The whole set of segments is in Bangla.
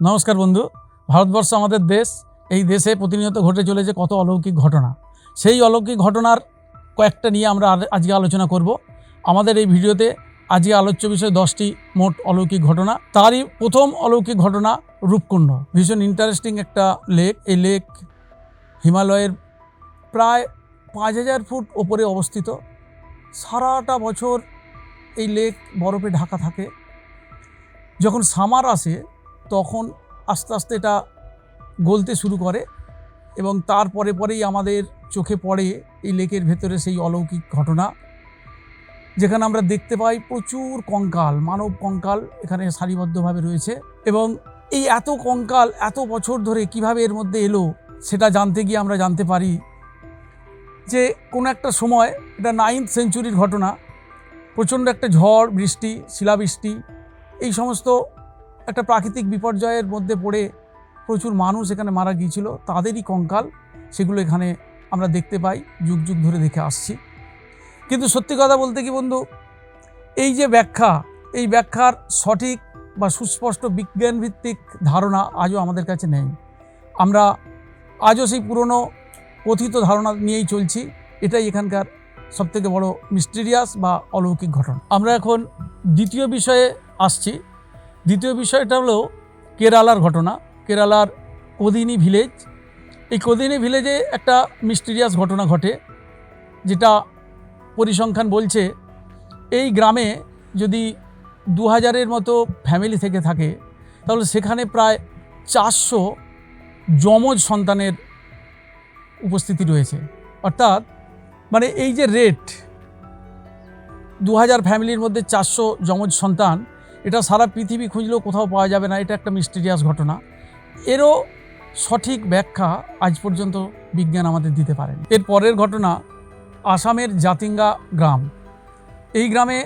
নমস্কার বন্ধু। ভারতবর্ষ আমাদের দেশ। এই দেশে প্রতিনিয়ত ঘটে চলেছে কত অলৌকিক ঘটনা। সেই অলৌকিক ঘটনার কয়েকটা নিয়ে আমরা আজকে আলোচনা করব। আমাদের এই ভিডিওতে আজকে আলোচ্য বিষয় দশটি মোট অলৌকিক ঘটনা। তারই প্রথম অলৌকিক ঘটনা রূপকুণ্ড। ভীষণ ইন্টারেস্টিং একটা লেক এই লেক হিমালয়ের প্রায় পাঁচ হাজার ফুট ওপরে অবস্থিত। সারাটা বছর এই লেক বরফে ঢাকা থাকে। যখন সামার আসে তখন আস্তে আস্তে এটা গলতে শুরু করে এবং তারপরে পরেই আমাদের চোখে পড়ে এই লেকের ভেতরে সেই অলৌকিক ঘটনা, যেখানে আমরা দেখতে পাই প্রচুর কঙ্কাল, মানব কঙ্কাল এখানে সারিবদ্ধভাবে রয়েছে এবং এই এত কঙ্কাল এত বছর ধরে কীভাবে এর মধ্যে এলো সেটা জানতে গিয়ে আমরা জানতে পারি যে কোনো একটা সময় এটা নাইন্থ সেঞ্চুরির ঘটনা, প্রচণ্ড একটা ঝড়, বৃষ্টি, শিলাবৃষ্টি, এই সমস্ত একটা প্রাকৃতিক বিপর্যয়ের মধ্যে পড়ে প্রচুর মানুষ এখানে মারা গিয়েছিল। তাদেরই কঙ্কাল, সেগুলো এখানে আমরা দেখতে পাই, যুগ যুগ ধরে দেখে আসছি। কিন্তু সত্যি কথা বলতে কি বন্ধু, এই যে ব্যাখ্যা, এই ব্যাখ্যার সঠিক বা সুস্পষ্ট বিজ্ঞানভিত্তিক ধারণা আজও আমাদের কাছে নেই। আমরা আজও সেই পুরনো কথিত ধারণা নিয়েই চলছি, এটাই এখানকার সবথেকে বড় মিস্টিরিয়াস বা অলৌকিক ঘটনা। আমরা এখন দ্বিতীয় বিষয়ে আসছি দ্বিতীয় বিষয়টা হলো কেরালার ঘটনা। কেরালার কোদিনি ভিলেজ। এই কোদিনি ভিলেজে একটা মিস্টিরিয়াস ঘটনা ঘটে, যেটা পরিসংখ্যান বলছে এই গ্রামে যদি দু হাজারের মতো ফ্যামিলি থেকে থাকে, তাহলে সেখানে প্রায় চারশো যমজ সন্তানের উপস্থিতি রয়েছে। অর্থাৎ মানে এই যে রেট দু হাজার ফ্যামিলির মধ্যে চারশো যমজ সন্তান এটা সারা পৃথিবী খুঁজলেও কোথাও পাওয়া যাবে না, এটা একটা মিস্টিরিয়াস ঘটনা। এরও সঠিক ব্যাখ্যা আজ পর্যন্ত বিজ্ঞান আমাদের দিতে পারেন। এর পরের ঘটনা আসামের জাতিঙ্গা গ্রাম। এই গ্রামে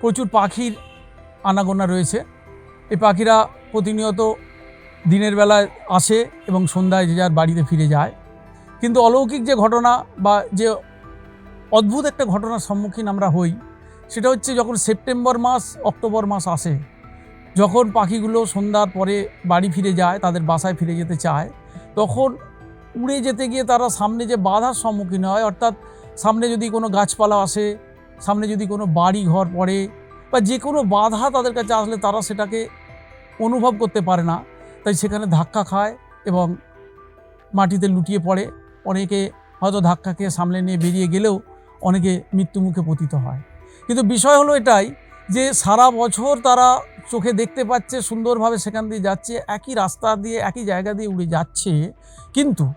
প্রচুর পাখির আনাগোনা রয়েছে। এই পাখিরা প্রতিনিয়ত দিনের বেলায় আসে এবং সন্ধ্যায় যে যার বাড়িতে ফিরে যায়। কিন্তু অলৌকিক যে ঘটনা বা যে অদ্ভুত একটা ঘটনার সম্মুখীন আমরা হই সেটা হচ্ছে যখন সেপ্টেম্বর মাস, অক্টোবর মাস আসে, যখন পাখিগুলো সন্ধ্যার পরে বাড়ি ফিরে যায়, তাদের বাসায় ফিরে যেতে চায়, তখন উড়ে যেতে গিয়ে তারা সামনে যে বাধার সম্মুখীন হয়, অর্থাৎ সামনে যদি কোনো গাছপালা আসে, সামনে যদি কোনো বাড়ি ঘর পড়ে, বা যে কোনো বাধা তাদের কাছে আসলে তারা সেটাকে অনুভব করতে পারে না। তাই সেখানে ধাক্কা খায় এবং মাটিতে লুটিয়ে পড়ে। অনেকে হয়তো ধাক্কা খেয়ে সামলে নিয়ে বেরিয়ে গেলেও অনেকে মৃত্যুমুখে পতিত হয়। কিন্তু বিষয় হলো এটাই যে সারা বছর তারা চোখে দেখতে পাচ্ছে, সুন্দরভাবে সেখান দিয়ে যাচ্ছে, একই রাস্তা দিয়ে, একই জায়গা দিয়ে উড়ে যাচ্ছে। কিন্তু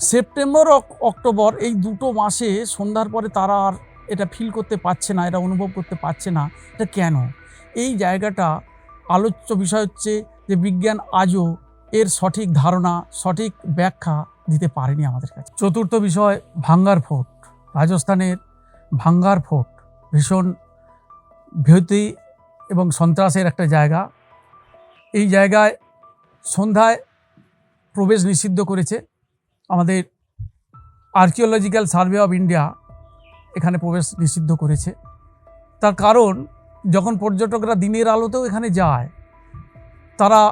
সেপ্টেম্বর, অক- অক্টোবর এই দুটো মাসে সন্ধ্যার পরে তারা আর এটা ফিল করতে পারছে না এটা অনুভব করতে পারছে না, এটা কেন? এই জায়গাটা আলোচ্য বিষয় হচ্ছে যে বিজ্ঞান আজও এর সঠিক ধারণা, সঠিক ব্যাখ্যা দিতে পারেনি আমাদের কাছে। চতুর্থ বিষয়, ভাঙ্গার ফোর্ট, রাজস্থানের ভাঙ্গার ফোর্ট। ভীষণ ভীতি এবং সন্ত্রাসের একটা জায়গা। এই জায়গায় সন্ধ্যায় প্রবেশ নিষিদ্ধ করেছে আমাদের আর্কিওলজিক্যাল সার্ভে অফ ইন্ডিয়া এখানে প্রবেশ নিষিদ্ধ করেছে। তার কারণ, যখন পর্যটকরা দিনের আলোতেও এখানে যায়, তারা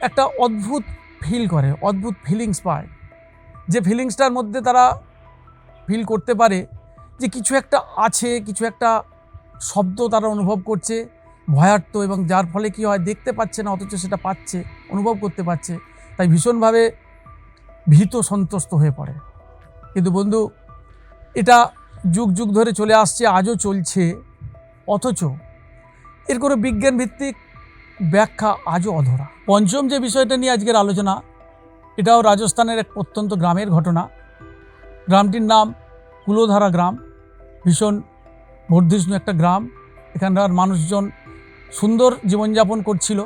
একটা অদ্ভুত ফিল করে, অদ্ভুত ফিলিংস পায়। যে ফিলিংসটার মধ্যে তারা ফিল করতে পারে যে কিছু একটা আছে, কিছু একটা শব্দ তারা অনুভব করছে ভয়ার্থ এবং যার ফলে কি হয়, দেখতে পাচ্ছে না, অথচ সেটা পাচ্ছে, অনুভব করতে পারছে, তাই ভীষণভাবে ভীত সন্ত্রস্ত হয়ে পড়ে। কিন্তু বন্ধু, এটা যুগ যুগ ধরে চলে আসছে, আজও চলছে, অথচ এর কোনো বিজ্ঞান ভিত্তিক ব্যাখ্যা আজও অধরা। পঞ্চম যে বিষয়টা নিয়ে আজকের আলোচনা, এটাও রাজস্থানের এক প্রত্যন্ত গ্রামের ঘটনা। গ্রামটির নাম কুলোধারা গ্রাম। ভীষণ বর্ধিষ্ণু একটা গ্রাম। এখানকার মানুষজন সুন্দর জীবনযাপন করছিল।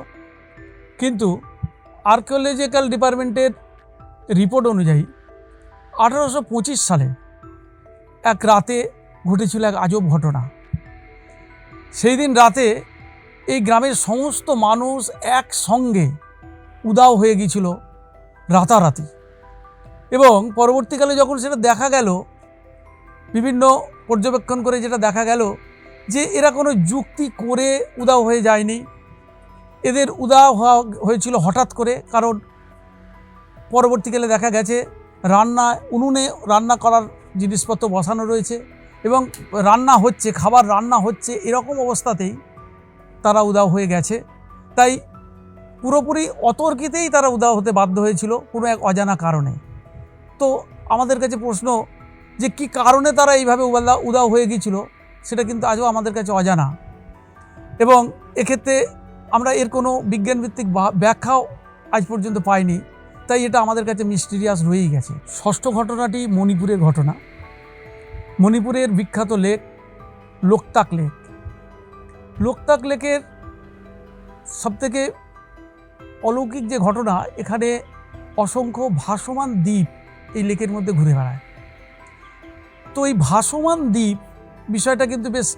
কিন্তু আর্কিওলজিক্যাল ডিপার্টমেন্টের রিপোর্ট অনুযায়ী আঠারোশো পঁচিশ সালে এক রাতে ঘটেছিল এক আজব ঘটনা। সেই দিন রাতে এই গ্রামের সমস্ত মানুষ একসঙ্গে উদাও হয়ে গিয়েছিল রাতারাতি। এবং পরবর্তীকালে যখন সেটা দেখা গেল, বিভিন্ন পর্যবেক্ষণ করে যেটা দেখা গেল যে এরা কোনো যুক্তি করে উদাও হয়ে যায়নি। এদের উদাও হওয়া হয়েছিল হঠাৎ করে, কারণ পরবর্তীকালে দেখা গেছে রান্না, উনুনে রান্না করার জিনিসপত্র বসানো রয়েছে এবং রান্না হচ্ছে, খাবার রান্না হচ্ছে, এরকম অবস্থাতেই তারা উদাও হয়ে গেছে। তাই পুরোপুরি অতর্কিতেই তারা উদাও হতে বাধ্য হয়েছিল কোনো এক অজানা কারণে। তো আমাদের কাছে প্রশ্ন যে কি কারণে তারা এইভাবে উদা উদাও হয়ে গিয়েছিল, সেটা কিন্তু আজও আমাদের কাছে অজানা। এবং এক্ষেত্রে আমরা এর কোনো বিজ্ঞানভিত্তিক ব্যাখ্যাও আজ পর্যন্ত পাইনি, তাই এটা আমাদের কাছে মিস্টিরিয়াস রয়েই গেছে। ষষ্ঠ ঘটনাটি মণিপুরের ঘটনা। মণিপুরের বিখ্যাত লেক লোকতাক লেক। লোকতাক লেকের সবথেকে অলৌকিক যে ঘটনা, এখানে অসংখ্য ভাসমান দ্বীপ এই লেকের মধ্যে ঘুরে বেড়ায়। তো এই ভাসমান দ্বীপ বিষয়টা কিন্তু বেশ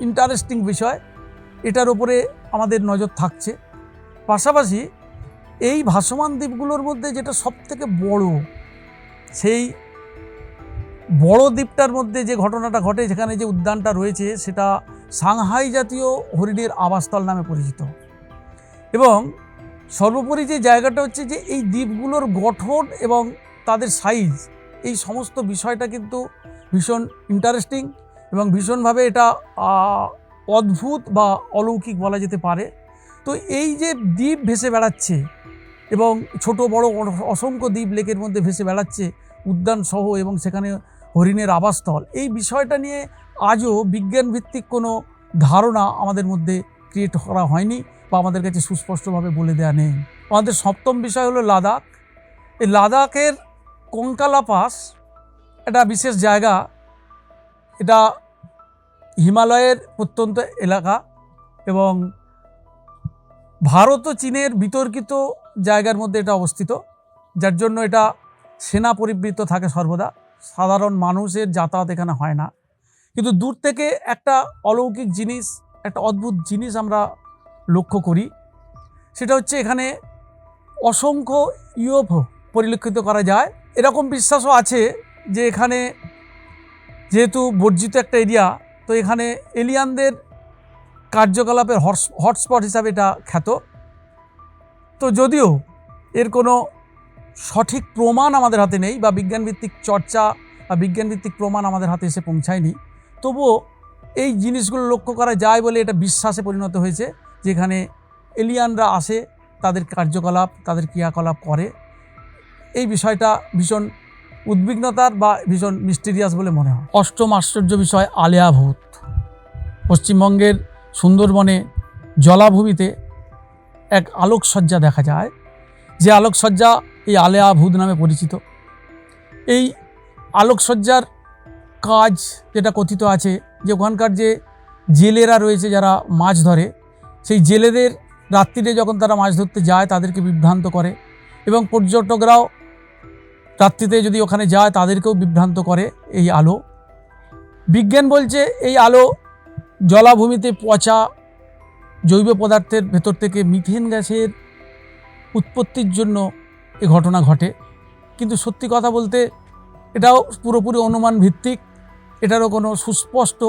ইন্টারেস্টিং বিষয়। এটার ওপরে আমাদের নজর থাকছে। পাশাপাশি এই ভাসমান দ্বীপগুলোর মধ্যে যেটা সবথেকে বড়, সেই বড় দ্বীপটার মধ্যে যে ঘটনাটা ঘটে, যেখানে যে উদ্যানটা রয়েছে, সেটা সাংহাই জাতীয় হরিণের আবাসস্থল নামে পরিচিত। এবং সর্বোপরি যে জায়গাটা হচ্ছে যে এই দ্বীপগুলোর গঠন এবং তাদের সাইজ এই সমস্ত বিষয়টা কিন্তু ভীষণ ইন্টারেস্টিং এবং ভীষণভাবে এটা অদ্ভুত বা অলৌকিক বলা যেতে পারে। তো এই যে দ্বীপ ভেসে বেড়াচ্ছে এবং ছোট, বড়, অসংখ্য দ্বীপ লেকের মধ্যে ভেসে বেড়াচ্ছে উদ্যান সহ এবং সেখানে হরিণের আবাসস্থল, এই বিষয়টা নিয়ে আজও বিজ্ঞানভিত্তিক কোনো ধারণা আমাদের মধ্যে ক্রিয়েট করা হয়নি বা আমাদের কাছে সুস্পষ্টভাবে বলে দেওয়া নেই। আমাদের সপ্তম বিষয় হলো লাদাখ। এই লাদাখের কঙ্কালা পাস একটা বিশেষ জায়গা। এটা হিমালয়ের প্রত্যন্ত এলাকা এবং ভারত ও চীনের বিতর্কিত জায়গার মধ্যে এটা অবস্থিত, যার জন্য এটা সেনা পরিবৃত থাকে সর্বদা। সাধারণ মানুষের যাতায়াত এখানে হয় না। কিন্তু দূর থেকে একটা অলৌকিক জিনিস, একটা অদ্ভুত জিনিস আমরা লক্ষ্য করি। সেটা হচ্ছে এখানে অসংখ্য ইউএফও পরিলক্ষিত করা যায়। এরকম বিশ্বাসও আছে যে এখানে যেহেতু বর্জিত একটা এরিয়া, তো এখানে এলিয়ানদের কার্যকলাপের হটস, হটস্পট হিসাবে এটা খ্যাত। তো যদিও এর কোনো সঠিক প্রমাণ আমাদের হাতে নেই বা বিজ্ঞানভিত্তিক চর্চা বা বিজ্ঞানভিত্তিক প্রমাণ আমাদের হাতে এসে পৌঁছায়নি, তবুও এই জিনিসগুলো লক্ষ্য করা যায় বলে এটা বিশ্বাসে পরিণত হয়েছে যেখানে এলিয়ানরা আসে, তাদের কার্যকলাপ, তাদের ক্রিয়াকলাপ করে। এই বিষয়টা ভীষণ উদ্বিগ্নতার বা ভীষণ মিস্টিরিয়াস বলে মনে হয়। অষ্টম আশ্চর্য বিষয়, আলেয়া ভূত। পশ্চিমবঙ্গের সুন্দরবনে জলাভূমিতে এক আলোকসজ্জা দেখা যায়, যে আলোকসজ্জা এই আলেয়া ভূত নামে পরিচিত। এই আলোকসজ্জার কাজ যেটা কথিত আছে, যে ওখানকার যে জেলেরা রয়েছে যারা মাছ ধরে, সেই জেলেদের রাত্রিরে যখন তারা মাছ ধরতে যায়, তাদেরকে বিভ্রান্ত করে এবং পর্যটকরাও রাত্রিতে যদি ওখানে যায়, তাদেরকেও বিভ্রান্ত করে এই আলো। বিজ্ঞান বলছে এই আলো জলাভূমিতে পচা জৈব পদার্থের ভেতর থেকে মিথেন গ্যাসের উৎপত্তির জন্য এ ঘটনা ঘটে। কিন্তু সত্যি কথা বলতে এটাও পুরোপুরি অনুমান ভিত্তিক, এটারও কোনো সুস্পষ্ট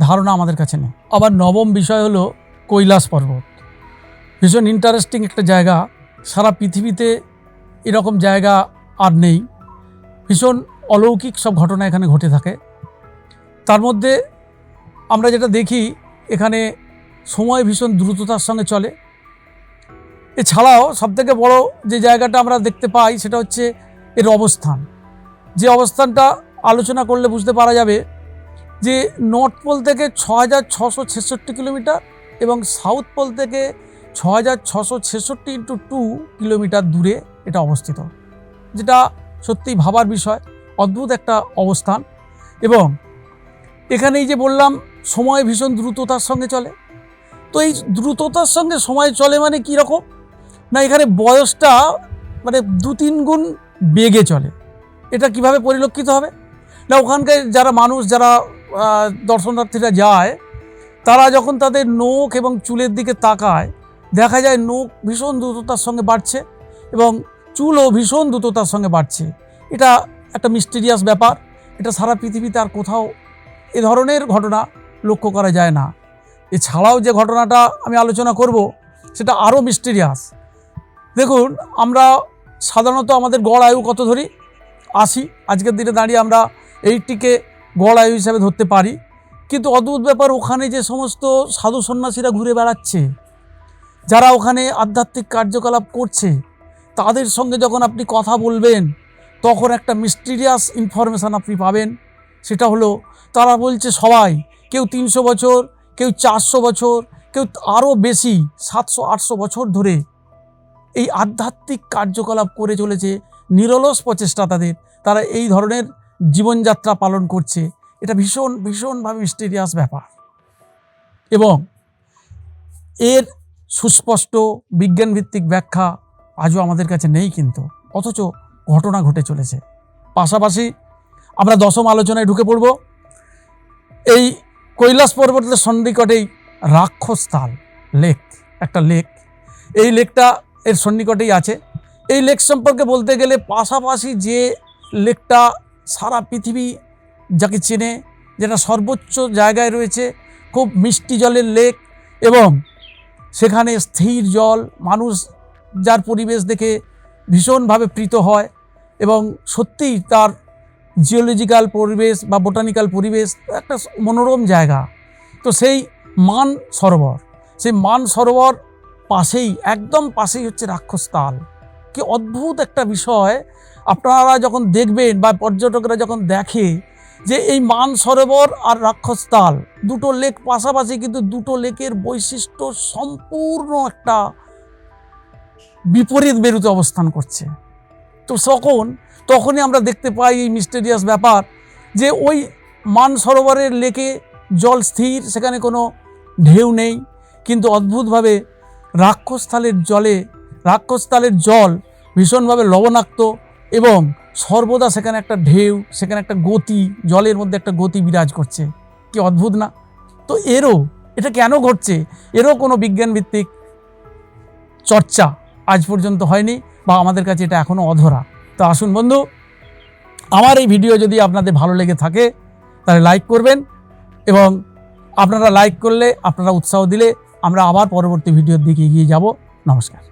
ধারণা আমাদের কাছে নেই। আবার নবম বিষয় হলো কৈলাস পর্বত। ভীষণ ইন্টারেস্টিং একটা জায়গা। সারা পৃথিবীতে এরকম জায়গা আর নেই। ভীষণ অলৌকিক সব ঘটনা এখানে ঘটে থাকে। তার মধ্যে আমরা যেটা দেখি, এখানে সময় ভীষণ দ্রুততার সঙ্গে চলে। এছাড়াও সবথেকে বড় যে জায়গাটা আমরা দেখতে পাই, সেটা হচ্ছে এর অবস্থান। যে অবস্থানটা আলোচনা করলে বুঝতে পারা যাবে যে, নর্থ পোল থেকে ছ হাজার ছশো ছেষট্টি কিলোমিটার এবং সাউথ পোল থেকে ছ হাজার ছশো ছেষট্টি ইন্টু টু কিলোমিটার দূরে এটা অবস্থিত। যেটা সত্যিই ভাবার বিষয়, অদ্ভুত একটা অবস্থান। এবং এখানে এই যে বললাম, সময় ভীষণ দ্রুততার সঙ্গে চলে। তো এই দ্রুততার সঙ্গে সময় চলে মানে কী রকম? না, এখানে বয়সটা মানে দু তিন গুণ বেগে চলে। এটা কীভাবে পরিলক্ষিত হবে? না, ওখানকার যারা মানুষ, যারা দর্শনার্থীরা যায়, তারা যখন তাদের নখ এবং চুলের দিকে তাকায়, দেখা যায় নখ ভীষণ দ্রুততার সঙ্গে বাড়ছে। এবং চুলও ভীষণ দ্রুততার সঙ্গে বাড়ছে। এটা একটা মিস্টিরিয়াস ব্যাপার। এটা সারা পৃথিবীতে আর কোথাও এ ধরনের ঘটনা লক্ষ্য করা যায় না। এছাড়াও যে ঘটনাটা আমি আলোচনা করব, সেটা আরও মিস্টেরিয়াস দেখুন, আমরা সাধারণত আমাদের গড় আয়ু কত ধরি? আশি। আজকের দিনে দাঁড়িয়ে আমরা এইটিকে গড় আয়ু হিসাবে ধরতে পারি। কিন্তু অদ্ভুত ব্যাপার, ওখানে যে সমস্ত সাধু সন্ন্যাসীরা ঘুরে বেড়াচ্ছে, যারা ওখানে আধ্যাত্মিক কার্যকলাপ করছে তাদের সঙ্গে যখন আপনি কথা বলবেন, তখন একটা মিস্টিরিয়াস ইনফরমেশান আপনি পাবেন। সেটা হলো, তারা বলছে সবাই, কেউ তিনশো বছর, কেউ চারশো বছর, কেউ আরও বেশি, সাতশো, আটশো বছর ধরে এই আধ্যাত্মিক কার্যকলাপ করে চলেছে, নিরলস প্রচেষ্টা তাদের। তারা এই ধরনের জীবনযাত্রা পালন করছে। এটা ভীষণ, ভীষণভাবে মিস্টেরিয়াস ব্যাপার। এবং এর সুস্পষ্ট বিজ্ঞানভিত্তিক ব্যাখ্যা আজও আমাদের কাছে নেই কিন্তু, অথচ ঘটনা ঘটে চলেছে। পাশাপাশি আমরা দশম আলোচনায় ঢুকে পড়ব। এই কৈলাস পর্বতের সন্নিকটেই রাক্ষসতাল লেক, একটা লেক। এই লেকটা এর সন্নিকটেই আছে। এই লেক সম্পর্কে বলতে গেলে পাশাপাশি যে লেকটা সারা পৃথিবী যাকে চেনে, যেটা সর্বোচ্চ জায়গায় রয়েছে, খুব মিষ্টি জলের লেক এবং সেখানে স্থির জল, মানুষ যার পরিবেশ দেখে ভীষণভাবে প্রীত হয় এবং সত্যিই তার জিওলজিক্যাল পরিবেশ বা বোটানিক্যাল পরিবেশ একটা মনোরম জায়গা। তো সেই মান সরোবর, সেই মান সরোবর পাশেই, একদম পাশেই হচ্ছে রাক্ষসতাল। কি অদ্ভুত একটা বিষয়। আপনারা যখন দেখবেন বা পর্যটকরা যখন দেখে যে এই মান সরোবর আর রাক্ষসতাল, দুটো লেক পাশাপাশি কিন্তু দুটো লেকের বৈশিষ্ট্য সম্পূর্ণ একটা বিপরীত মেরুতে অবস্থান করছে। তো তখন, তখনই আমরা দেখতে পাই এই মিস্টেরিয়াস ব্যাপার যে ওই মান সরোবরের লেকে জল স্থির, সেখানে কোনো ঢেউ নেই। কিন্তু অদ্ভুতভাবে রাক্ষসতালের জলে, রাক্ষসতালের জল ভীষণভাবে লবণাক্ত এবং সর্বদা সেখানে একটা ঢেউ, সেখানে একটা গতি, জলের মধ্যে একটা গতি বিরাজ করছে। কি অদ্ভুত না? তো এরও, এটা কেন ঘটছে? এরও কোনো বিজ্ঞানভিত্তিক চর্চা আজ পর্যন্ত হয়নি বা আমাদের কাছে এটা এখনও অধরা। তো আসুন বন্ধু, আমার এই ভিডিও যদি আপনাদের ভালো লেগে থাকে, তাহলে লাইক করবেন এবং আপনারা লাইক করলে, আপনারা উৎসাহ দিলে আমরা আবার পরবর্তী ভিডিওর দিকে এগিয়ে যাব। নমস্কার।